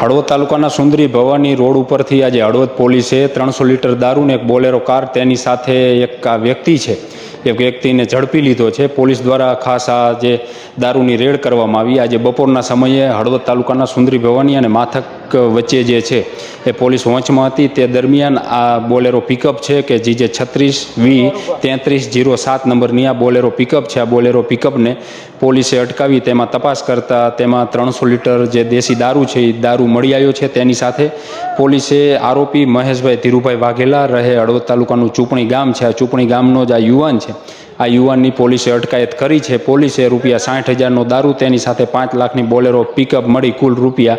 હળવદ તાલુકાના સુંદરી ભવાની રોડ ઉપરથી આજે હળવદ પોલીસે ત્રણસો લીટર દારૂને એક બોલેરો કાર તેની સાથે એક આ વ્યક્તિ છે. એ વ્યક્તિને ઝડપી લીધો છે. પોલીસ દ્વારા ખાસ આ જે દારૂની રેડ કરવામાં આવી. આજે બપોરના સમયે હળવદ તાલુકાના સુંદરી ભવાની અને માથક વચ્ચે જે છે, એ પોલીસ વોચમાં હતી. તે દરમિયાન આ બોલેરો પિકઅપ છે કે જે જે છત્રીસ વી તેત્રીસ જીરો સાત નંબરની આ બોલેરો પિકઅપ છે. આ બોલેરો પિકઅપને પોલીસે અટકાવી, તેમાં તપાસ કરતા તેમાં ત્રણસો લીટર જે દેશી દારૂ છે એ દારૂ મળી આવ્યો છે. તેની સાથે પોલીસે આરોપી મહેશભાઈ ધીરુભાઈ વાઘેલા રહે હળવદ તાલુકાનું ચૂંટણી ગામ છે. આ ચૂંટણી ગામનો જ આ યુવાન છે. આ યુવાનની પોલીસે અટકાયત કરી છે. પોલીસે રૂપિયા સાઠ હજારનો દારૂ, તેની સાથે પાંચ લાખની બોલેરો પિકઅપ મળી, કુલ રૂપિયા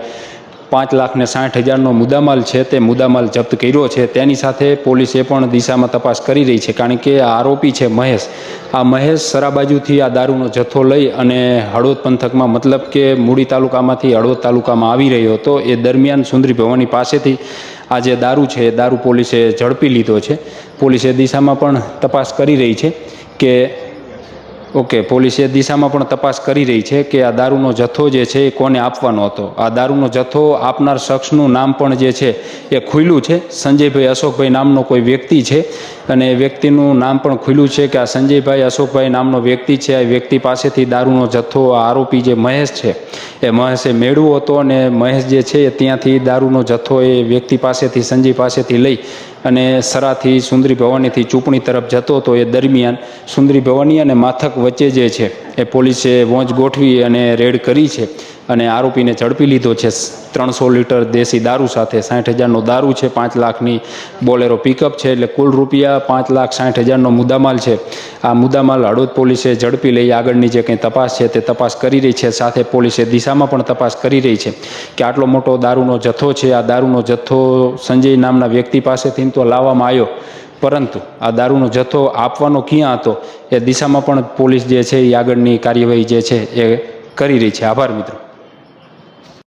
પાંચ લાખ ને સાઠ હજારનો મુદ્દામાલ છે તે મુદ્દામાલ જપ્ત કર્યો છે. તેની સાથે પોલીસ પણ દિશામાં તપાસ કરી રહી છે. કારણ કે આ આરોપી છે મહેશ. આ મહેશ સરાબાજુથી આ દારૂનો જથ્થો લઈ અને હળવદ પંથકમાં મતલબ કે મૂડી તાલુકામાંથી હળવદ તાલુકામાં આવી રહ્યો હતો. એ દરમિયાન સુંદરી ભવાની પાસેથી આ જે દારૂ છે, એ દારૂ પોલીસે ઝડપી લીધો છે. પોલીસ એ દિશામાં પણ તપાસ કરી રહી છે કે ઓકે, પોલીસ એ દિશામાં પણ તપાસ કરી રહી છે કે આ દારૂનો જથ્થો જે છે એ કોને આપવાનો હતો. આ દારૂનો જથ્થો આપનાર શખ્સનું નામ પણ જે છે એ ખુલ્લું છે. સંજયભાઈ અશોકભાઈ નામનો કોઈ વ્યક્તિ છે અને એ વ્યક્તિનું નામ પણ ખુલ્લું છે કે આ સંજયભાઈ અશોકભાઈ નામનો વ્યક્તિ છે. આ વ્યક્તિ પાસેથી દારૂનો જથ્થો, આ આરોપી જે મહેશ છે, એ મહેશે મેળવ્યો હતો અને મહેશ જે છે એ ત્યાંથી દારૂનો જથ્થો એ વ્યક્તિ પાસેથી, સંજય પાસેથી લઈ અને સરાથી સુંદરી ભવાનીથી ચૂંટણી તરફ જતો હતો, એ દરમિયાન સુંદરી ભવાની અને માથક વચ્ચે જે છે, એ પોલીસે વોંચ ગોઠવી અને રેડ કરી છે. અને આરોપીને ઝડપી લીધો છે. ત્રણસો લીટર દેશી દારૂ સાથે સાઠ હજારનો દારૂ છે. પાંચ લાખની બોલેરો પિકઅપ છે. એટલે કુલ રૂપિયા પાંચ લાખ સાઠ હજારનો મુદ્દામાલ છે. આ મુદ્દામાલ હળવદ પોલીસે ઝડપી લઈ આગળની જે કંઈ તપાસ છે તે તપાસ કરી રહી છે. સાથે પોલીસે દિશામાં પણ તપાસ કરી રહી છે કે આટલો મોટો દારૂનો જથ્થો છે. આ દારૂનો જથ્થો સંજય નામના વ્યક્તિ પાસેથી તો લાવવામાં આવ્યો. પરંતુ આ દારૂનો જથ્થો આપવાનો ક્યાં હતો એ દિશામાં પણ પોલીસ જે છે એ આગળની કાર્યવાહી જે છે એ કરી રહી છે. આભાર મિત્રો.